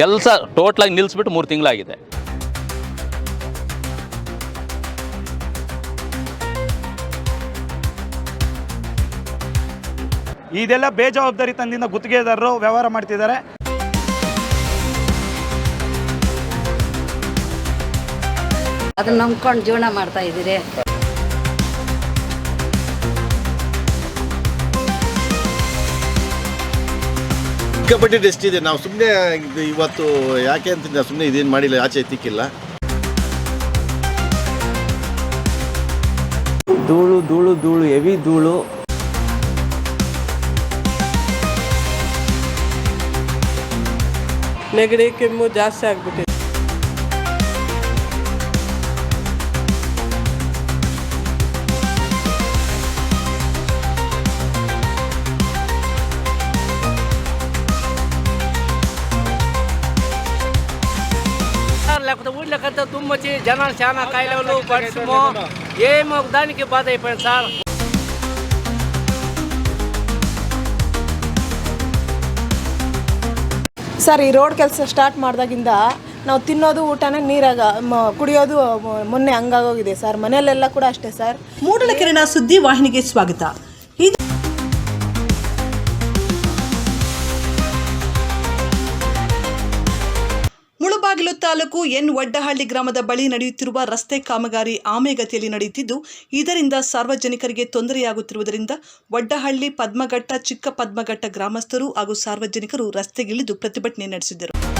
ಕೆಲಸ ಟೋಟ್ಲಾಗಿ ನಿಲ್ಲಿಸ್ಬಿಟ್ಟು ಮೂರು ತಿಂಗಳಾಗಿದೆ. ಇದೆಲ್ಲ ಬೇಜವಾಬ್ದಾರಿ ತಂದಿಂದ ಗುತ್ತಿಗೆದಾರರು ವ್ಯವಹಾರ ಮಾಡ್ತಿದ್ದಾರೆ. ಅದನ್ನ ನಂಬ್ಕೊಂಡು ಜೀವನ ಮಾಡ್ತಾ ಇದ್ದೀರಿ. ಸಿಕ್ಕಾಪಟ್ಟೆ ಟೆಸ್ಟ್ ಇದೆ. ನಾವು ಸುಮ್ಮನೆ ಇವತ್ತು ಯಾಕೆ ಅಂತ ಸುಮ್ಮನೆ ಇದೇನು ಮಾಡಿಲ್ಲ, ಆಚೆ ತಿಕ್ಕಿಲ್ಲ ಧೂಳು ಧೂಳು ಧೂಳು, ಹೆವಿ ಧೂಳು. ನೆಗಡಿ, ಕೆಮ್ಮು ಜಾಸ್ತಿ ಆಗ್ಬಿಟ್ಟಿದೆ. ఊళ్ళకంతా తుమ్మొచ్చి జనాలు చాలా కాయలు పడిసము ఏమో దానికి బాధ అయిపోయింది సార్ ಸರ್ ಈ ರೋಡ್ ಕೆಲಸ ಸ್ಟಾರ್ಟ್ ಮಾಡಿದಾಗಿಂದ ನಾವು ತಿನ್ನೋದು ಊಟನೇ ನೀರಾಗ ಮ- ಕುಡಿಯೋದು ಮ- ಮೊನ್ನೆ ಹಂಗಾಗೋಗಿದೆ ಸರ್ ಮನೆಯಲ್ಲೆಲ್ಲ ಕೂಡ ಅಷ್ಟೇ ಸರ್ ಮೂಡಲಕೆರೆನ ಸುದ್ದಿ ವಾಹಿನಿಗೆ ಸ್ವಾಗತ ತಾಲೂಕು ಎನ್ ವಡ್ಡಹಳ್ಳಿ ಗ್ರಾಮದ ಬಳಿ ನಡೆಯುತ್ತಿರುವ ರಸ್ತೆ ಕಾಮಗಾರಿ ಆಮೆಗತಿಯಲ್ಲಿ ನಡೆಯುತ್ತಿದ್ದು, ಇದರಿಂದ ಸಾರ್ವಜನಿಕರಿಗೆ ತೊಂದರೆಯಾಗುತ್ತಿರುವುದರಿಂದ ವಡ್ಡಹಳ್ಳಿ ಪದ್ಮಘಟ್ಟ ಚಿಕ್ಕ ಪದ್ಮಘಟ್ಟ ಗ್ರಾಮಸ್ಥರು ಹಾಗೂ ಸಾರ್ವಜನಿಕರು ರಸ್ತೆಗಿಳಿದು ಪ್ರತಿಭಟನೆ ನಡೆಸಿದರು.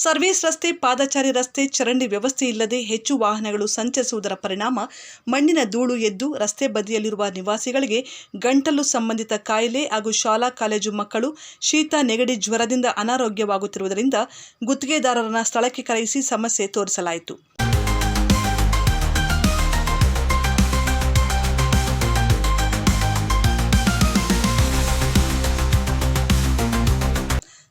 ಸರ್ವಿಸ್ ರಸ್ತೆ, ಪಾದಚಾರಿ ರಸ್ತೆ, ಚರಂಡಿ ವ್ಯವಸ್ಥೆ ಇಲ್ಲದೆ ಹೆಚ್ಚು ವಾಹನಗಳು ಸಂಚರಿಸುವುದರ ಪರಿಣಾಮ ಮಣ್ಣಿನ ಧೂಳು ಎದ್ದು ರಸ್ತೆ ಬದಿಯಲ್ಲಿರುವ ನಿವಾಸಿಗಳಿಗೆ ಗಂಟಲು ಸಂಬಂಧಿತ ಕಾಯಿಲೆ ಹಾಗೂ ಶಾಲಾ ಕಾಲೇಜು ಮಕ್ಕಳು ಶೀತ, ನೆಗಡಿ, ಜ್ವರದಿಂದ ಅನಾರೋಗ್ಯವಾಗುತ್ತಿರುವುದರಿಂದ ಗುತ್ತಿಗೆದಾರರನ್ನ ಸ್ಥಳಕ್ಕೆ ಕರೆಯಿಸಿ ಸಮಸ್ಯೆ ತೋರಿಸಲಾಯಿತು.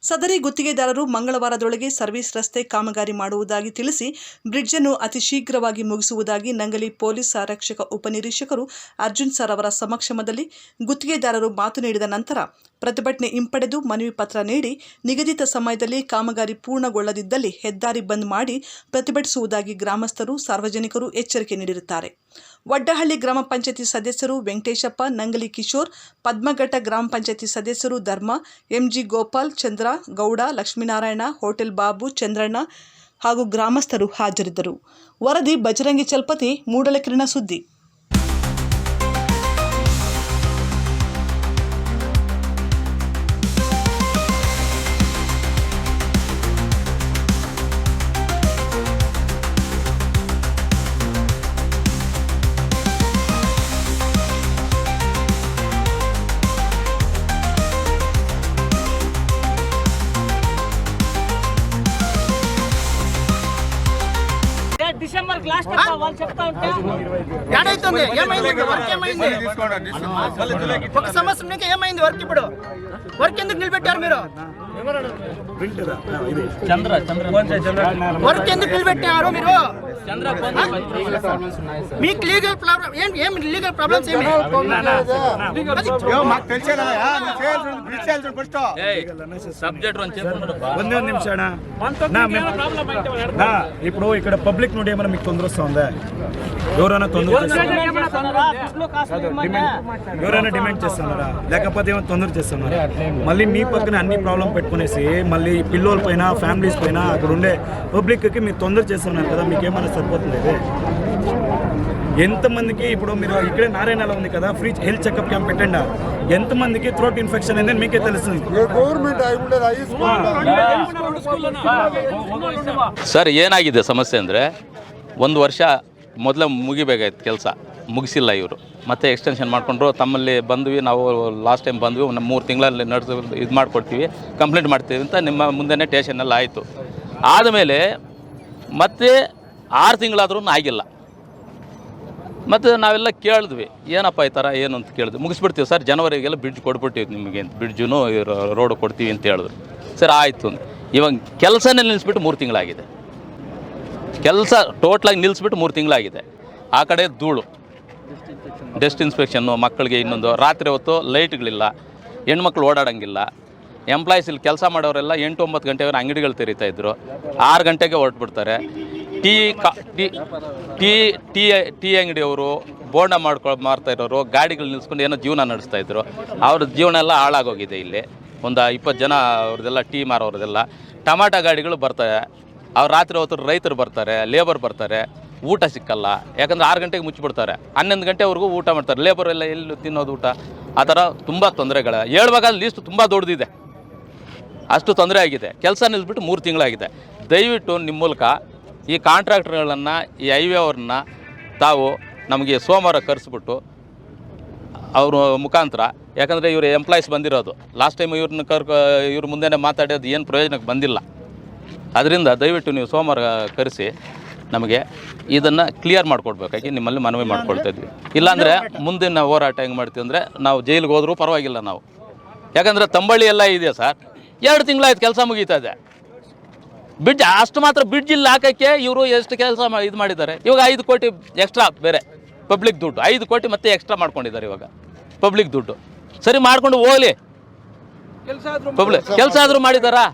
ಸದರಿ ಗುತ್ತಿಗೆದಾರರು ಮಂಗಳವಾರದೊಳಗೆ ಸರ್ವಿಸ್ ರಸ್ತೆ ಕಾಮಗಾರಿ ಮಾಡುವುದಾಗಿ ತಿಳಿಸಿ ಬ್ರಿಡ್ಜ್ ಅನ್ನು ಅತಿ ಶೀಘ್ರವಾಗಿ ಮುಗಿಸುವುದಾಗಿ ನಂಗಲಿ ಪೊಲೀಸ್ ಆರಕ್ಷಕ ಉಪನಿರೀಕ್ಷಕರು ಅರ್ಜುನ್ ಸರ್ ಅವರ ಸಮಕ್ಷಮದಲ್ಲಿ ಗುತ್ತಿಗೆದಾರರು ಮಾತು ನೀಡಿದ ನಂತರ ಪ್ರತಿಭಟನೆ ಹಿಂಪಡೆದು ಮನವಿ ಪತ್ರ ನೀಡಿ, ನಿಗದಿತ ಸಮಯದಲ್ಲಿ ಕಾಮಗಾರಿ ಪೂರ್ಣಗೊಳ್ಳದಿದ್ದಲ್ಲಿ ಹೆದ್ದಾರಿ ಬಂದ್ ಮಾಡಿ ಪ್ರತಿಭಟಿಸುವುದಾಗಿ ಗ್ರಾಮಸ್ಥರು, ಸಾರ್ವಜನಿಕರು ಎಚ್ಚರಿಕೆ ನೀಡಿರುತ್ತಾರೆ. ವಡ್ಡಹಳ್ಳಿ ಗ್ರಾಮ ಪಂಚಾಯತಿ ಸದಸ್ಯರು ವೆಂಕಟೇಶಪ್ಪ, ನಂಗಲಿ ಕಿಶೋರ್, ಪದ್ಮಘಟ್ಟ ಗ್ರಾಮ ಪಂಚಾಯತಿ ಸದಸ್ಯರು Dharma, M G Gopal, Chandra, Gowda, Lakshminarayana, hotel Babu, Chandranna ಹಾಗೂ ಗ್ರಾಮಸ್ಥರು ಹಾಜರಿದ್ದರು. ವರದಿ ಬಜರಂಗಿ ಚಲ್ಪತಿ, ಮೂಡಲಕಿರಣ ಸುದ್ದಿ. డిసెంబర్ లాస్ట్ వాళ్ళు చెప్తా ఉంటే. ఏడైతుంది ఏమైంది? వర్క్ ఏమైంది? ఒక సంవత్సరం నుంచి ఏమైంది వర్క్ ఇప్పుడు? వర్క్ ఎందుకు నిలబెట్టారు మీరు? చంద్ర చంద్ర. వర్క్ ఎందుకు నిలబెట్టారు మీరు? మీకు లీగల్ ప్రాబ్లం లీగల్ ప్రాబ్లమ్స్ ఏమి? ఇప్పుడు ఇక్కడ పబ్లిక్ నుండి ఏమైనా మీకు తొందరొస్తుందా? ఎవరైనా తొందర చేస్తున్నారా? ఎవరైనా డిమాండ్ చేస్తున్నారా లేకపోతే ఏమైనా తొందర చేస్తున్నారా మళ్ళీ మీ పక్కన అన్ని ప్రాబ్లం పెట్టుకునేసి మళ్ళీ పిల్లోల పైన ఫ్యామిలీస్ పైన అక్కడ ఉండే పబ్లిక్కి మీరు తొందర చేస్తున్నారు కదా మీకు ఏమైనా సరిపోతుంది ఇది? ఎంతమందికి ఇప్పుడు మీరు ఇక్కడే నారాయణలో ఉంది కదా ఫ్రీ హెల్త్ చెకప్ క్యాంప్ పెట్టండి ఎంతమందికి థ్రోట్ ఇన్ఫెక్షన్ అయిందని మీకే తెలుస్తుంది ಸರ್ ಏನಾಗಿದೆ ಸಮಸ್ಯೆ ಅಂದರೆ ಒಂದು ವರ್ಷ ಮೊದಲೇ ಮುಗಿಬೇಕಾಯ್ತು ಕೆಲಸ. ಮುಗಿಸಿಲ್ಲ ಇವರು. ಮತ್ತೆ ಎಕ್ಸ್ಟೆನ್ಷನ್ ಮಾಡಿಕೊಂಡ್ರು, ತಮ್ಮಲ್ಲಿ ಬಂದ್ವಿ, ನಾವು ಲಾಸ್ಟ್ ಟೈಮ್ ಬಂದ್ವಿ, ಒಂದು ಮೂರು ತಿಂಗಳಲ್ಲಿ ನಡೆದು ಇದು ಮಾಡಿಕೊಡ್ತೀವಿ ಕಂಪ್ಲೇಂಟ್ ಮಾಡ್ತೀವಿ ಅಂತ ನಿಮ್ಮ ಮುಂದೆನೇ ಟೇಷನ್ನಲ್ಲಿ ಆಯಿತು. ಆದಮೇಲೆ ಮತ್ತೆ ಆರು ತಿಂಗಳಾದ್ರೂ ಆಗಿಲ್ಲ. ಮತ್ತು ನಾವೆಲ್ಲ ಕೇಳಿದ್ವಿ, ಏನಪ್ಪ ಈ ಥರ ಏನು ಅಂತ ಕೇಳಿದ್ವಿ. ಮುಗಿಸ್ಬಿಡ್ತೀವಿ ಸರ್, ಜನವರಿಗೆಲ್ಲ ಬ್ರಿಡ್ಜ್ ಕೊಟ್ಬಿಟ್ಟಿವಿ ನಿಮಗೆ ಬ್ರಿಡ್ಜುನು ರೋಡ್ ಕೊಡ್ತೀವಿ ಅಂತ ಹೇಳಿದ್ರು. ಸರ್, ಆಯಿತು ಇವಾಗ ಕೆಲಸನೇ ನಿಲ್ಲಿಸ್ಬಿಟ್ಟು ಮೂರು ತಿಂಗಳಾಗಿದೆ. ಕೆಲಸ ಟೋಟ್ಲಾಗಿ ನಿಲ್ಲಿಸ್ಬಿಟ್ಟು ಮೂರು ತಿಂಗಳಾಗಿದೆ. ಆ ಕಡೆ ಧೂಳು. ಡೆಸ್ಟ್ ಇನ್ಸ್ಪೆಕ್ಷನ್ನು ಮಕ್ಕಳಿಗೆ ಇನ್ನೊಂದು. ರಾತ್ರಿ ಹೊತ್ತು ಲೈಟ್ಗಳಿಲ್ಲ. ಹೆಣ್ಮಕ್ಳು ಓಡಾಡೋಂಗಿಲ್ಲ. ಎಂಪ್ಲಾಯೀಸ್ ಇಲ್ಲಿ ಕೆಲಸ ಮಾಡೋರೆಲ್ಲ ಎಂಟು ಒಂಬತ್ತು ಗಂಟೆವರೆ ಅಂಗಡಿಗಳು ತೆರೀತಾ ಇದ್ರು. ಆರು ಗಂಟೆಗೆ ಹೊರಟ್ಬಿಡ್ತಾರೆ. ಟೀ ಕಾ, ಟೀ ಟೀ ಟೀ ಟೀ ಅಂಗಡಿಯವರು ಬೋಂಡ ಮಾಡ್ಕೊ, ಮಾರ್ತಾ ಇರೋರು, ಗಾಡಿಗಳು ನಿಲ್ಸ್ಕೊಂಡು ಏನೋ ಜೀವನ ನಡೆಸ್ತಾ ಇದ್ರು. ಅವ್ರ ಜೀವನ ಎಲ್ಲ ಹಾಳಾಗೋಗಿದೆ ಇಲ್ಲಿ. ಒಂದು ಇಪ್ಪತ್ತು ಜನ ಅವ್ರದ್ದೆಲ್ಲ, ಟೀ ಮಾರೋರದೆಲ್ಲ ಟಮಾಟ ಗಾಡಿಗಳು ಬರ್ತವೆ ಅವ್ರು ರಾತ್ರಿ ಹೊತ್ತು ರೈತರು ಬರ್ತಾರೆ ಲೇಬರ್ ಬರ್ತಾರೆ, ಊಟ ಸಿಕ್ಕಲ್ಲ. ಯಾಕಂದ್ರೆ ಆರು ಗಂಟೆಗೆ ಮುಚ್ಚಿಬಿಡ್ತಾರೆ. ಹನ್ನೊಂದು ಗಂಟೆವರೆಗೂ ಊಟ ಮಾಡ್ತಾರೆ. ಲೇಬರ್ ಎಲ್ಲ ಎಲ್ಲಿ ತಿನ್ನೋದು ಊಟ? ಆ ಥರ ತುಂಬ ತೊಂದರೆಗಳ. ಹೇಳುವಾಗ ಲೀಸ್ಟ್ ತುಂಬ ದೊಡ್ಡದಿದೆ. ಅಷ್ಟು ತೊಂದರೆ ಆಗಿದೆ. ಕೆಲಸ ನಿಲ್ಲಿಸ್ಬಿಟ್ಟು ಮೂರು ತಿಂಗಳಾಗಿದೆ. ದಯವಿಟ್ಟು ನಿಮ್ಮ ಮೂಲಕ ಈ ಕಾಂಟ್ರಾಕ್ಟರ್ಗಳನ್ನು, ಈ ಹೈವೇ ಅವ್ರನ್ನ ತಾವು ನಮಗೆ ಸೋಮವಾರ ಕರೆಸ್ಬಿಟ್ಟು ಅವ್ರ ಮುಖಾಂತರ, ಯಾಕಂದರೆ ಇವರು ಎಂಪ್ಲಾಯೀಸ್ ಬಂದಿರೋದು. ಲಾಸ್ಟ್ ಟೈಮ್ ಇವ್ರನ್ನ ಕರ್ಕೊ ಇವ್ರ ಮುಂದೆನೇ ಮಾತಾಡೋದು ಏನು ಪ್ರಯೋಜನಕ್ಕೆ ಬಂದಿಲ್ಲ. ಅದರಿಂದ ದಯವಿಟ್ಟು ನೀವು ಸೋಮವಾರ ಕರೆಸಿ ನಮಗೆ ಇದನ್ನು ಕ್ಲಿಯರ್ ಮಾಡಿಕೊಡ್ಬೇಕಾಗಿ ನಿಮ್ಮಲ್ಲಿ ಮನವಿ ಮಾಡ್ಕೊಳ್ತಾ ಇದ್ವಿ. ಇಲ್ಲಾಂದರೆ ಮುಂದಿನ ಹೋರಾಟ ಹೆಂಗೆ ಮಾಡ್ತೀವಿ ಅಂದರೆ ನಾವು ಜೈಲಿಗೆ ಹೋದರೂ ಪರವಾಗಿಲ್ಲ ನಾವು. ಯಾಕಂದರೆ ತಂಬಳ್ಳಿ ಎಲ್ಲ ಇದೆ ಸರ್? ಎರಡು ತಿಂಗಳಾಯ್ತು ಕೆಲಸ ಮುಗೀತಾ ಇದೆ. ಬ್ರಿಡ್ಜ್ ಅಷ್ಟು ಮಾತ್ರ ಬ್ರಿಡ್ಜ್ ಇಲ್ಲಿ ಹಾಕೋಕ್ಕೆ ಇವರು ಎಷ್ಟು ಕೆಲಸ ಇದು ಮಾಡಿದ್ದಾರೆ. ಇವಾಗ ಐದು ಕೋಟಿ ಎಕ್ಸ್ಟ್ರಾ ಬೇರೆ ಪಬ್ಲಿಕ್ ದುಡ್ಡು. ಐದು ಕೋಟಿ ಮತ್ತೆ ಎಕ್ಸ್ಟ್ರಾ ಮಾಡ್ಕೊಂಡಿದ್ದಾರೆ ಇವಾಗ ಪಬ್ಲಿಕ್ ದುಡ್ಡು. ಸರಿ ಮಾಡ್ಕೊಂಡು ಹೋಗಲಿ. ಪಬ್ಲಿಕ್ ಕೆಲಸ ಆದರೂ ಮಾಡಿದಾರಾ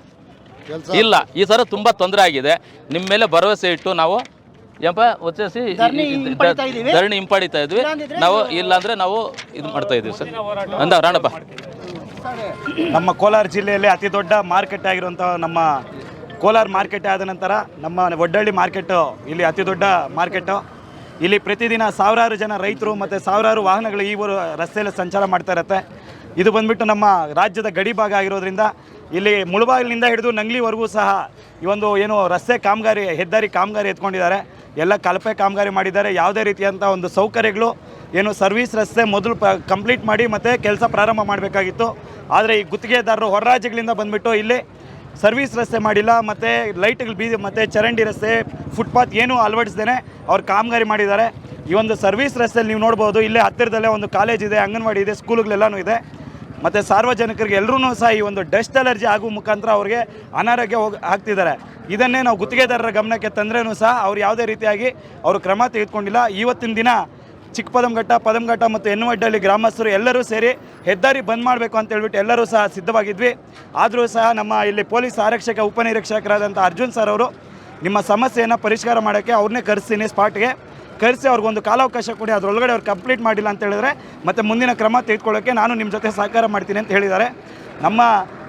ಇಲ್ಲ ಈ ಸಲ ತುಂಬ ತೊಂದರೆ ಆಗಿದೆ. ನಿಮ್ಮ ಮೇಲೆ ಭರವಸೆ ಇಟ್ಟು ನಾವು ಏನಪ್ಪ ಒತ್ತಿಸಿ ಧರಣಿ ಹಿಂಪಡಿತಾ ಇದ್ವಿ. ನಾವು ಇಲ್ಲಾಂದರೆ ನಾವು ಇದು ಮಾಡ್ತಾ ಇದೀವಿ ಸರ್. ಅಂದ ರಾಣಪ್ಪ. ನಮ್ಮ ಕೋಲಾರ ಜಿಲ್ಲೆಯಲ್ಲಿ ಅತಿ ದೊಡ್ಡ ಮಾರ್ಕೆಟ್ ಆಗಿರುವಂಥ ನಮ್ಮ ಕೋಲಾರ ಮಾರ್ಕೆಟ್ ಆದ ನಂತರ ನಮ್ಮ ಒಡ್ಡಳ್ಳಿ ಮಾರ್ಕೆಟ್ ಇಲ್ಲಿ ಅತಿ ದೊಡ್ಡ ಮಾರ್ಕೆಟ್. ಇಲ್ಲಿ ಪ್ರತಿದಿನ ಸಾವಿರಾರು ಜನ ರೈತರು ಮತ್ತು ಸಾವಿರಾರು ವಾಹನಗಳು ಈ ರಸ್ತೆಯಲ್ಲಿ ಸಂಚಾರ ಮಾಡ್ತಾ ಇರುತ್ತೆ. ಇದು ಬಂದ್ಬಿಟ್ಟು ನಮ್ಮ ರಾಜ್ಯದ ಗಡಿ ಭಾಗ ಆಗಿರೋದ್ರಿಂದ ಇಲ್ಲಿ ಮುಳುಬಾಗಿಲಿನಿಂದ ಹಿಡಿದು ನಂಗ್ಲಿವರೆಗೂ ಸಹ ಈ ಒಂದು ಏನು ರಸ್ತೆ ಕಾಮಗಾರಿ, ಹೆದ್ದಾರಿ ಕಾಮಗಾರಿ ಎತ್ಕೊಂಡಿದ್ದಾರೆ. ಎಲ್ಲ ಕಳಪೆ ಕಾಮಗಾರಿ ಮಾಡಿದ್ದಾರೆ. ಯಾವುದೇ ರೀತಿಯಂಥ ಒಂದು ಸೌಕರ್ಯಗಳು ಏನು ಸರ್ವಿಸ್ ರಸ್ತೆ ಮೊದಲು ಕಂಪ್ಲೀಟ್ ಮಾಡಿ ಮತ್ತು ಕೆಲಸ ಪ್ರಾರಂಭ ಮಾಡಬೇಕಾಗಿತ್ತು. ಆದರೆ ಈ ಗುತ್ತಿಗೆದಾರರು ಹೊರ ರಾಜ್ಯಗಳಿಂದ ಬಂದುಬಿಟ್ಟು ಇಲ್ಲಿ ಸರ್ವಿಸ್ ರಸ್ತೆ ಮಾಡಿಲ್ಲ, ಮತ್ತು ಲೈಟ್ಗಳು ಬೀದಿ, ಮತ್ತು ಚರಂಡಿ ರಸ್ತೆ, ಫುಟ್ಪಾತ್ ಏನೂ ಅಳವಡಿಸ್ದೇ ಅವ್ರು ಕಾಮಗಾರಿ ಮಾಡಿದ್ದಾರೆ. ಈ ಒಂದು ಸರ್ವಿಸ್ ರಸ್ತೆಯಲ್ಲಿ ನೀವು ನೋಡ್ಬೋದು, ಇಲ್ಲೇ ಹತ್ತಿರದಲ್ಲೇ ಒಂದು ಕಾಲೇಜ್ ಇದೆ, ಅಂಗನವಾಡಿ ಇದೆ, ಸ್ಕೂಲ್ಗಳೆಲ್ಲನೂ ಇದೆ. ಮತ್ತು ಸಾರ್ವಜನಿಕರಿಗೆ ಎಲ್ಲರೂ ಸಹ ಈ ಒಂದು ಡಸ್ಟ್ ಅಲರ್ಜಿ ಆಗುವ ಮುಖಾಂತರ ಅವ್ರಿಗೆ ಅನಾರೋಗ್ಯ ಹೋಗಿ ಆಗ್ತಿದ್ದಾರೆ. ಇದನ್ನೇ ನಾವು ಗುತ್ತಿಗೆದಾರರ ಗಮನಕ್ಕೆ ತಂದ್ರೂ ಸಹ ಅವ್ರು ಯಾವುದೇ ರೀತಿಯಾಗಿ ಅವರು ಕ್ರಮ ತೆಗೆದುಕೊಂಡಿಲ್ಲ. ಇವತ್ತಿನ ದಿನ ಚಿಕ್ಕಪದಂಘಟ್ಟ ಪದಂಘಟ್ಟ ಮತ್ತು ಎನ್ನುವಡ್ಡಲ್ಲಿ ಗ್ರಾಮಸ್ಥರು ಎಲ್ಲರೂ ಸೇರಿ ಹೆದ್ದಾರಿ ಬಂದ್ ಮಾಡಬೇಕು ಅಂತ ಹೇಳ್ಬಿಟ್ಟು ಎಲ್ಲರೂ ಸಹ ಸಿದ್ಧವಾಗಿದ್ವಿ. ಆದರೂ ಸಹ ನಮ್ಮ ಇಲ್ಲಿ ಪೊಲೀಸ್ ಆರಕ್ಷಕ, ಉಪನಿರೀಕ್ಷಕರಾದಂಥ ಅರ್ಜುನ್ ಸರ್ ಅವರು ನಿಮ್ಮ ಸಮಸ್ಯೆಯನ್ನು ಪರಿಷ್ಕಾರ ಮಾಡೋಕ್ಕೆ ಅವ್ರನ್ನೇ ಕರೆಸ್ತೀನಿ ಸ್ಪಾಟ್ಗೆ. ಕರೆಸಿ ಅವ್ರಿಗೊಂದು ಕಾಲಾವಕಾಶ ಕೊಡಿ, ಅದರೊಳಗಡೆ ಅವ್ರು ಕಂಪ್ಲೀಟ್ ಮಾಡಿಲ್ಲ ಅಂತ ಹೇಳಿದ್ರೆ ಮತ್ತು ಮುಂದಿನ ಕ್ರಮ ತೆಗೆದುಕೊಳ್ಳೋಕ್ಕೆ ನಾನು ನಿಮ್ಮ ಜೊತೆ ಸಹಕಾರ ಮಾಡ್ತೀನಿ ಅಂತ ಹೇಳಿದ್ದಾರೆ. ನಮ್ಮ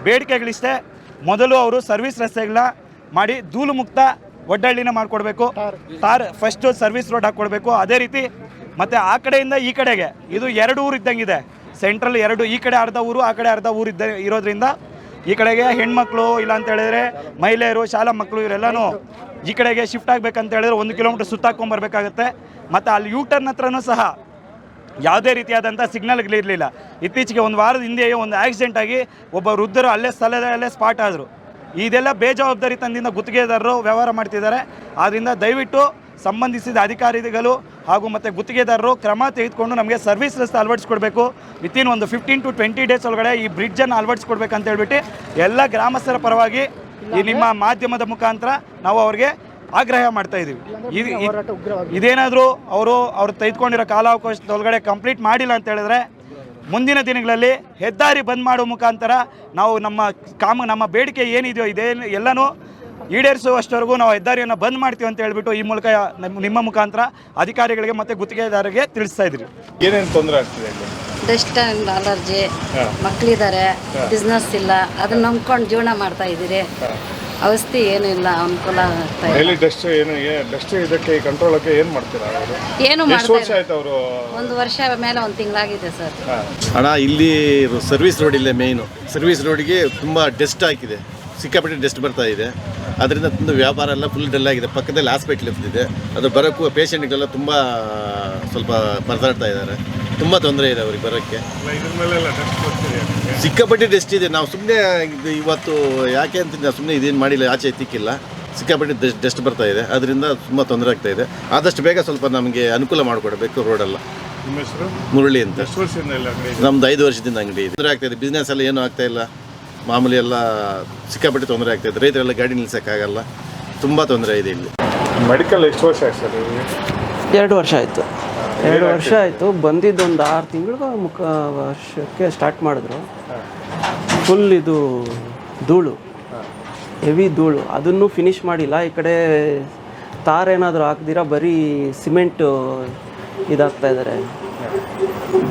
ಬೇಡಿಕೆಗಳಿಷ್ಟೇ. ಮೊದಲು ಅವರು ಸರ್ವಿಸ್ ರಸ್ತೆಗಳನ್ನ ಮಾಡಿ ಧೂಳು ಮುಕ್ತ ಒಡ್ಡಳ್ಳಿನ ಮಾಡಿಕೊಡ್ಬೇಕು. ತಾರ್ ಫಸ್ಟು ಸರ್ವಿಸ್ ರೋಡ್ ಹಾಕ್ಕೊಡ್ಬೇಕು. ಅದೇ ರೀತಿ ಮತ್ತು ಆ ಕಡೆಯಿಂದ ಈ ಕಡೆಗೆ. ಇದು ಎರಡು ಊರು ಇದ್ದಂಗಿದೆ ಸೆಂಟ್ರಲ್ ಎರಡು, ಈ ಕಡೆ ಅರ್ಧ ಊರು, ಆ ಕಡೆ ಅರ್ಧ ಊರು ಇದ್ದ ಇರೋದ್ರಿಂದ ಈ ಕಡೆಗೆ ಹೆಣ್ಮಕ್ಳು ಇಲ್ಲ ಅಂತ ಹೇಳಿದ್ರೆ ಮಹಿಳೆಯರು, ಶಾಲಾ ಮಕ್ಕಳು, ಇವರೆಲ್ಲನೂ ಈ ಕಡೆಗೆ ಶಿಫ್ಟ್ ಆಗಬೇಕಂತ ಹೇಳಿದ್ರೆ ಒಂದು ಕಿಲೋಮೀಟ್ರ್ ಸುತ್ತಾಕೊಂಬರ್ಬೇಕಾಗತ್ತೆ. ಮತ್ತು ಅಲ್ಲಿ ಯೂ ಟರ್ನ್ ಹತ್ರನೂ ಸಹ ಯಾವುದೇ ರೀತಿಯಾದಂಥ ಸಿಗ್ನಲ್ಗಳಿರಲಿಲ್ಲ ಇತ್ತೀಚೆಗೆ ಒಂದು ವಾರದ ಹಿಂದೆಯೇ ಒಂದು ಆಕ್ಸಿಡೆಂಟ್ ಆಗಿ ಒಬ್ಬ ವೃದ್ಧರು ಅಲ್ಲೇ ಸ್ಥಳದಲ್ಲೇ ಸ್ಪಾಟ್ ಆದರು. ಇದೆಲ್ಲ ಬೇಜವಾಬ್ದಾರಿ ತಂದಿಂದ ಗುತ್ತಿಗೆದಾರರು ವ್ಯವಹಾರ ಮಾಡ್ತಿದ್ದಾರೆ. ಆದ್ದರಿಂದ ದಯವಿಟ್ಟು ಸಂಬಂಧಿಸಿದ ಅಧಿಕಾರಿಗಳು ಹಾಗೂ ಮತ್ತು ಗುತ್ತಿಗೆದಾರರು ಕ್ರಮ ತೆಗೆದುಕೊಂಡು ನಮಗೆ ಸರ್ವಿಸ್ ರಸ್ತೆ ಅಳವಡಿಸ್ಕೊಡ್ಬೇಕು ವಿತಿನ್ ಒಂದು ಫಿಫ್ಟೀನ್ ಟು ಟ್ವೆಂಟಿ ಡೇಸ್ ಒಳಗಡೆ ಈ ಬ್ರಿಡ್ಜನ್ನು ಅಳವಡಿಸ್ಕೊಡ್ಬೇಕಂತ ಹೇಳ್ಬಿಟ್ಟು ಎಲ್ಲ ಗ್ರಾಮಸ್ಥರ ಪರವಾಗಿ ಈ ನಿಮ್ಮ ಮಾಧ್ಯಮದ ಮುಖಾಂತರ ನಾವು ಅವ್ರಿಗೆ ಆಗ್ರಹ ಮಾಡ್ತಾ ಇದೀವಿ. ಇದು ಇದು- ಇದೇನಾದರೂ ಅವರು ಅವ್ರು ತೆಗೆದುಕೊಂಡಿರೋ ಕಾಲಾವಕಾಶದೊಳಗಡೆ ಕಂಪ್ಲೀಟ್ ಮಾಡಿಲ್ಲ ಅಂತ ಹೇಳಿದ್ರೆ ಮುಂದಿನ ದಿನಗಳಲ್ಲಿ ಹೆದ್ದಾರಿ ಬಂದ್ ಮಾಡುವ ಮುಖಾಂತರ ನಾವು ನಮ್ಮ ಕಾಮ ನಮ್ಮ ಬೇಡಿಕೆ ಏನಿದೆಯೋ ಇದೇ ಎಲ್ಲನೂ ಈಡೇರಿಸುವಷ್ಟವರೆಗೂ ನಾವು ಹೆದ್ದಾರಿಯನ್ನು ಬಂದ್ ಮಾಡ್ತೀವಿ ಅಂತ ಹೇಳ್ಬಿಟ್ಟು ಈ ಮೂಲಕ ನಿಮ್ಮ ಮುಖಾಂತರ ಅಧಿಕಾರಿಗಳಿಗೆ ಮತ್ತು ಗುತ್ತಿಗೆದಾರರಿಗೆ ತಿಳಿಸ್ತಾ ಇದ್ದೀವಿ ಏನೇನು ತೊಂದರೆ ಆಗ್ತಿದೆ ಡಸ್ಟ್ ಅಲರ್ಜಿ. ಮಕ್ಕಳಿದ್ದಾರೆ ಬಿಸ್ನೆಸ್ ಇಲ್ಲ ಅದನ್ನ ನಂಬ್ಕೊಂಡು ಜೀವನ ಮಾಡ್ತಾ ಇದ್ದೀರಿ. ಔಷಧಿ ಏನು ಇಲ್ಲ ಅನುಕೂಲ ಆಗ್ತಾ ಡೈಲಿ ಡಸ್ಟ್ ಏನು ಡಸ್ಟ್ ಇದಕ್ಕೆ ಕಂಟ್ರೋಲಕ್ಕೆ ಏನು ಮಾಡ್ತೀರಾ ಅವರು? ಏನು ವರ್ಷ ಆಯ್ತು ಅವರು? ಒಂದು ವರ್ಷ ಮೇಲೆ ಒಂದು ತಿಂಗಳಾಗಿದೆ ಸರ್. ಅಣ್ಣ ಇಲ್ಲಿ ಸರ್ವಿಸ್ ರೋಡ್ ಇಲ್ಲೇ ಮೇಯ್ನು ಸರ್ವಿಸ್ ರೋಡಿಗೆ ತುಂಬ ಡಸ್ಟ್ ಹಾಕಿದೆ. ಸಿಕ್ಕಾಪಟ್ಟೆ ಡಸ್ಟ್ ಬರ್ತಾ ಇದೆ. ಅದರಿಂದ ತುಂಬ ವ್ಯಾಪಾರ ಎಲ್ಲ ಫುಲ್ ಡಲ್ ಆಗಿದೆ. ಪಕ್ಕದಲ್ಲಿ ಹಾಸ್ಪಿಟ್ಲ್ ಇದೆ ಅದು ಬರೋಕ್ಕೂ ಪೇಷಂಟ್ಗೆಲ್ಲ ತುಂಬ ಸ್ವಲ್ಪ ಪರದಾಡ್ತಾ ಇದ್ದಾರೆ. ತುಂಬ ತೊಂದರೆ ಇದೆ ಅವ್ರಿಗೆ ಬರೋಕ್ಕೆ. ಸಿಕ್ಕಾಪಟ್ಟೆ ಡೆಸ್ಟ್ ಇದೆ. ನಾವು ಸುಮ್ಮನೆ ಇವತ್ತು ಯಾಕೆ ಅಂತ ನಾವು ಸುಮ್ಮನೆ ಇದೇನು ಮಾಡಿಲ್ಲ ಆಚೆ ಎತ್ತಿಕ್ಕಿಲ್ಲ ಸಿಕ್ಕಾಪಟ್ಟೆ ಡಸ್ಟ್ ಡಸ್ಟ್ ಬರ್ತಾ ಇದೆ. ಅದರಿಂದ ತುಂಬ ತೊಂದರೆ ಆಗ್ತಾ ಇದೆ. ಆದಷ್ಟು ಬೇಗ ಸ್ವಲ್ಪ ನಮಗೆ ಅನುಕೂಲ ಮಾಡಿಕೊಡ್ಬೇಕು ರೋಡೆಲ್ಲ ಮುರಳಿ ಅಂತ. ನಮ್ದು ಐದು ವರ್ಷದಿಂದ ಅಂಗಡಿ ಇದೆ. ತೊಂದರೆ ಆಗ್ತಾ ಇದೆ. ಬಿಸ್ನೆಸ್ ಎಲ್ಲ ಏನೂ ಆಗ್ತಾ ಇಲ್ಲ. ಮಾಮೂಲಿ ಎಲ್ಲ ಸಿಕ್ಕಾಪಟ್ಟೆ ತೊಂದರೆ ಆಗ್ತಾಯಿದೆ ರೈತರೆಲ್ಲ ಗಾಡಿ ನಿಲ್ಸೋಕ್ಕಾಗಲ್ಲ. ತುಂಬ ತೊಂದರೆ ಇದೆ ಇಲ್ಲಿ. ಮೆಡಿಕಲ್ ಎಷ್ಟು ವರ್ಷ ಆಯ್ತು ಸರ್? ಎರಡು ವರ್ಷ ಆಯಿತು. ಎರಡು ವರ್ಷ ಆಯಿತು. ಬಂದಿದ್ದು ಒಂದು ಆರು ತಿಂಗಳು ಮುಖ ವರ್ಷಕ್ಕೆ ಸ್ಟಾರ್ಟ್ ಮಾಡಿದ್ರು. ಫುಲ್ ಇದು ಧೂಳು. ಹೆವಿ ಧೂಳು. ಅದನ್ನು ಫಿನಿಷ್ ಮಾಡಿಲ್ಲ. ಈ ಕಡೆ ತಾರೇನಾದರೂ ಹಾಕ್ದಿರ ಬರೀ ಸಿಮೆಂಟು ಇದಾಗ್ತಾ ಇದ್ದಾರೆ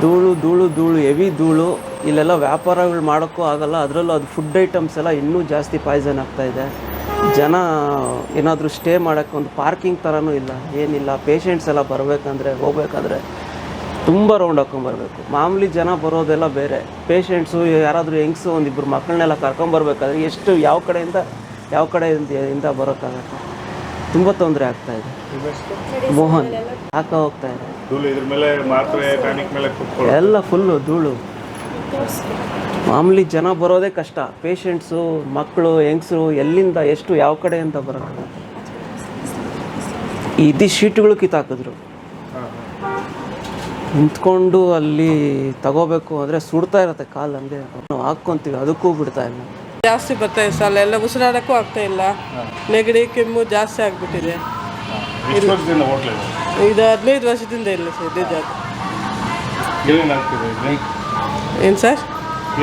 ಧೂಳು ಧೂಳು ಧೂಳು, ಹೆವಿ ಧೂಳು, ಇಲ್ಲೆಲ್ಲ ವ್ಯಾಪಾರಗಳು ಮಾಡೋಕ್ಕೂ ಆಗಲ್ಲ. ಅದರಲ್ಲೂ ಅದು ಫುಡ್ ಐಟಮ್ಸ್ ಎಲ್ಲ ಇನ್ನೂ ಜಾಸ್ತಿ ಪಾಯ್ಸನ್ ಇದೆ. ಜನ ಏನಾದರೂ ಸ್ಟೇ ಮಾಡೋಕ್ಕೆ ಒಂದು ಪಾರ್ಕಿಂಗ್ ಥರನೂ ಇಲ್ಲ. ಏನಿಲ್ಲ. ಪೇಷಂಟ್ಸ್ ಎಲ್ಲ ಬರಬೇಕಂದ್ರೆ, ಹೋಗ್ಬೇಕಾದ್ರೆ ತುಂಬ ರೌಂಡ್ ಹಾಕೊಂಬರ್ಬೇಕು ಮಾಮೂಲಿ ಜನ ಬರೋದೆಲ್ಲ ಬೇರೆ. ಪೇಷೆಂಟ್ಸು ಯಾರಾದರೂ ಹೆಂಗ್ಸು ಒಂದಿಬ್ಬರು ಮಕ್ಕಳನ್ನೆಲ್ಲ ಕರ್ಕೊಂಬರ್ಬೇಕಾದ್ರೆ ಎಷ್ಟು, ಯಾವ ಕಡೆಯಿಂದ ಯಾವ ಕಡೆಯಿಂದ ಇಂದ ಬರೋಕ್ಕಾಗತ್ತೆ? ತುಂಬ ತೊಂದರೆ ಆಗ್ತಾ ಇದೆ. ಮೋಹನ್ ಹಾಕ ಹೋಗ್ತಾ ಇದೆ? ಎಲ್ಲ ಫುಲ್ಲು ಧೂಳು. ಮಾಮೂಲಿ ಜನ ಬರೋದೇ ಕಷ್ಟ. ಪೇಷಂಟ್ಸು ಮಕ್ಕಳು ಹೆಂಗಸರು ಎಲ್ಲಿಂದ ಎಷ್ಟು ಯಾವ ಕಡೆಯಿಂದ ಬರೋದು ಇದಿ ಶೀಟ್ಗಳು ಕಿತ್ತಾಕಿದ್ರು. ನಿಂತ್ಕೊಂಡು ಅಲ್ಲಿ ತಗೋಬೇಕು ಅಂದರೆ ಸುಡ್ತಾ ಇರತ್ತೆ ಕಾಲು ಹಂಗೆ ನಾವು ಹಾಕ್ಕೊಂತೀವಿ ಅದಕ್ಕೂ ಬಿಡ್ತಾ ಇಲ್ಲ. ಜಾಸ್ತಿ ಬರ್ತಾ ಇದೆ ಸಾಲ. ಎಲ್ಲ ಉಸಿರಾಡೋಕ್ಕೂ ಆಗ್ತಾ ಇಲ್ಲ. ನೆಗಡಿ ಕೆಮ್ಮು ಜಾಸ್ತಿ ಆಗ್ಬಿಟ್ಟಿದೆ. ಎಷ್ಟು ವರ್ಷದಿಂದ ಹೋಟ್ಲ್ ಇದೆ? ಇದು ಹದಿನೈದು ವರ್ಷದಿಂದ ಇಲ್ಲ ಸರ್ ಇದೇ ಅದು ಏನೇನು ಆಗ್ತಿದೆ ಇಲ್ಲಿ? ಏನು ಸರ್?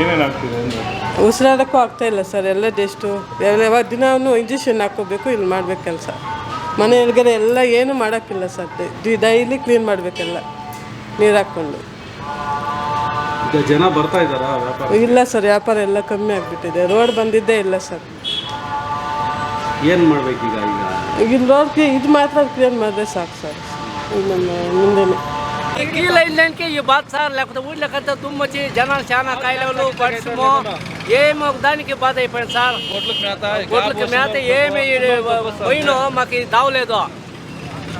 ಏನೇನು ಆಗ್ತಿದೆ ಅಂದ್ರೆ? ಉಸಿರಾಡೋಕ್ಕೂ ಆಗ್ತಾ ಇಲ್ಲ ಸರ್ ಎಲ್ಲ ಟೆಸ್ಟು ಎಲ್ಲ ಯಾವಾಗ ದಿನವೂ ಇಂಜೆಕ್ಷನ್ ಹಾಕೋಬೇಕು ಇಲ್ಲಿ ಮಾಡ್ಬೇಕು ಕೆಲಸ. ಮನೆ ಒಳಗಡೆ ಎಲ್ಲ ಏನು ಮಾಡೋಕ್ಕಿಲ್ಲ ಸರ್. ಡೈಲಿ ಕ್ಲೀನ್ ಮಾಡಬೇಕಲ್ಲ. ನೀರು ಹಾಕ್ಕೊಂಡು. ಜನ ಬರ್ತಾ ಇದ್ದಾರಾ ವ್ಯಾಪಾರ ಇಲ್ಲ ಸರ್ ವ್ಯಾಪಾರ ಎಲ್ಲ ಕಮ್ಮಿ ಆಗಿಬಿಟ್ಟಿದೆ ರೋಡ್ ಬಂದಿದ್ದೇ ಇಲ್ಲ ಸರ್ ಏನು ಮಾಡ್ಬೇಕೀಗ ಈಗ ಈಗ ರೋಡ್ಗೆ ಇದು ಮಾತ್ರ ಕ್ಲಿಯರ್ ಮಾಡಿದ್ರೆ ಸಾಕು ಸರ್ ನಮ್ಮ ಮುಂದೆನೇ కీల అయిందానికి ఈ బాధ సార్ లేకపోతే ఊళ్ళకంతా దుమ్మొచ్చి జనాలు చాలా కాయలు పడిసము ఏమో దానికి బాధ అయిపోయింది సార్ గొడ్లకి మేత ఏమి పోయినో మాకు ఇది దావలేదు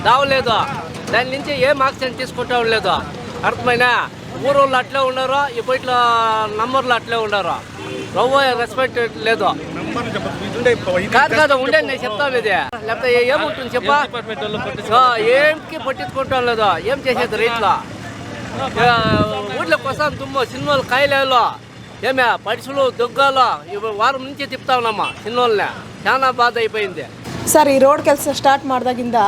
దావలేదు దాని నుంచి ఏం ఆక్సిజన్ తీసుకుంటా ఉండలేదు అర్థమైనా ఊరోళ్ళు అట్లే ఉన్నారు ఈ బయట నంబర్లు అట్లే ఉన్నారు రవ్వ రెస్పెక్ట్ లేదు కాదు కాదు ఉండే నేను చెప్తాను ఇది లేకపోతే ఏముంటుంది చెప్పా ఆ, ఏంకి పట్టించుకుంటాం లేదు ఏం చేసేది రైతులు ఆ, ఊర్లోకి వస్తాను తుమ్మ సినిమాలు కాయలేలో ఏమే పడిసలు దుగ్గాలు ఇవి వారం నుంచి తిప్పుతా ఉన్నామా చిన్నోళ్ళని చాలా బాధ అయిపోయింది ಸರ್ ಈ ರೋಡ್ ಕೆಲಸ ಸ್ಟಾರ್ಟ್ ಮಾಡಿದಾಗಿಂದ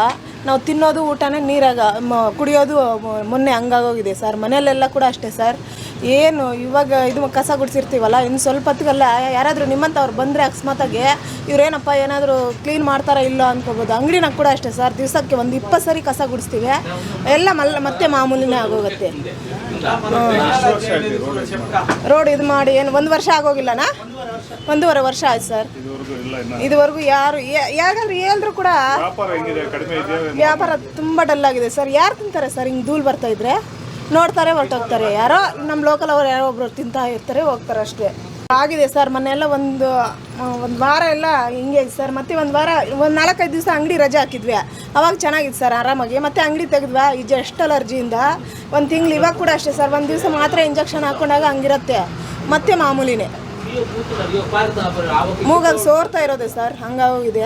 ನಾವು ತಿನ್ನೋದು, ಊಟನೇ ನೀರಾಗ, ಮ- ಕುಡಿಯೋದು ಮೊನ್ನೆ ಹಂಗಾಗೋಗಿದೆ ಸರ್. ಮನೆಯಲ್ಲೆಲ್ಲ ಕೂಡ ಅಷ್ಟೇ ಸರ್. ಏನು, ಇವಾಗ ಇದು ಕಸ ಗುಡಿಸಿರ್ತೀವಲ್ಲ, ಇನ್ನು ಸ್ವಲ್ಪ ಹೊತ್ತಿಗೆಲ್ಲ ಯಾರಾದರೂ ನಿಮ್ಮಂಥವ್ರು ಬಂದರೆ ಅಕಸ್ಮಾತಾಗೆ ಇವರೇನಪ್ಪ ಏನಾದರೂ ಕ್ಲೀನ್ ಮಾಡ್ತಾರಾ ಇಲ್ಲ ಅನ್ಕೋಬೋದು. ಅಂಗಡಿನಾಗ ಕೂಡ ಅಷ್ಟೇ ಸರ್. ದಿವಸಕ್ಕೆ ಒಂದು ಇಪ್ಪತ್ತು ಸರಿ ಕಸ ಗುಡಿಸ್ತೀವಿ. ಎಲ್ಲ ಮಲ್ಲ, ಮತ್ತೆ ಮಾಮೂಲಿನೇ ಆಗೋಗುತ್ತೆ. ರೋಡ್ ಇದು ಮಾಡಿ ಏನು ಒಂದು ವರ್ಷ ಆಗೋಗಿಲ್ಲನಾ? ಒಂದೂವರೆ ವರ್ಷ ಆಯ್ತು ಸರ್. ಇದುವರೆಗೂ ಯಾರು ಯಾಕಂದ್ರೆ ಹೇಳಿದ್ರು ಕೂಡ ವ್ಯಾಪಾರ ತುಂಬ ಡಲ್ ಆಗಿದೆ ಸರ್. ಯಾರು ತಿಂತಾರೆ ಸರ್? ಹಿಂಗೆ ಧೂಳು ಬರ್ತಾ ಇದ್ರೆ ನೋಡ್ತಾರೆ ಹೊರಟೋಗ್ತಾರೆ. ಯಾರೋ ನಮ್ಮ ಲೋಕಲ್ ಅವ್ರು ಯಾರೋ ಒಬ್ರು ತಿಂತಾ ಇರ್ತಾರೆ ಹೋಗ್ತಾರೆ ಅಷ್ಟೇ. ಆಗಿದೆ ಸರ್ ಮೊನ್ನೆಲ್ಲ ಒಂದು ಒಂದು ವಾರ ಎಲ್ಲ ಹಿಂಗೆ ಸರ್. ಮತ್ತೆ ಒಂದು ವಾರ ಒಂದು ನಾಲ್ಕೈದು ದಿವಸ ಅಂಗಡಿ ರಜೆ ಹಾಕಿದ್ವಿ. ಅವಾಗ ಚೆನ್ನಾಗಿತ್ತು ಸರ್ ಆರಾಮಾಗಿ. ಮತ್ತೆ ಅಂಗಡಿ ತೆಗೆದ್ವ? ಈ ಜಸ್ಟ್ ಅಲರ್ಜಿಯಿಂದ. ಒಂದು ತಿಂಗಳು ಇವಾಗ ಕೂಡ ಅಷ್ಟೇ ಸರ್ ಒಂದು ದಿವಸ ಮಾತ್ರ ಇಂಜೆಕ್ಷನ್ ಹಾಕೊಂಡಾಗ ಹಂಗಿರುತ್ತೆ. ಮತ್ತೆ ಮಾಮೂಲಿನೇ. ಮೂಗಲ್ಲಿ ಸೋರ್ತಾ ಇರೋದೆ ಸರ್ ಹಂಗಾಗೋಗಿದೆ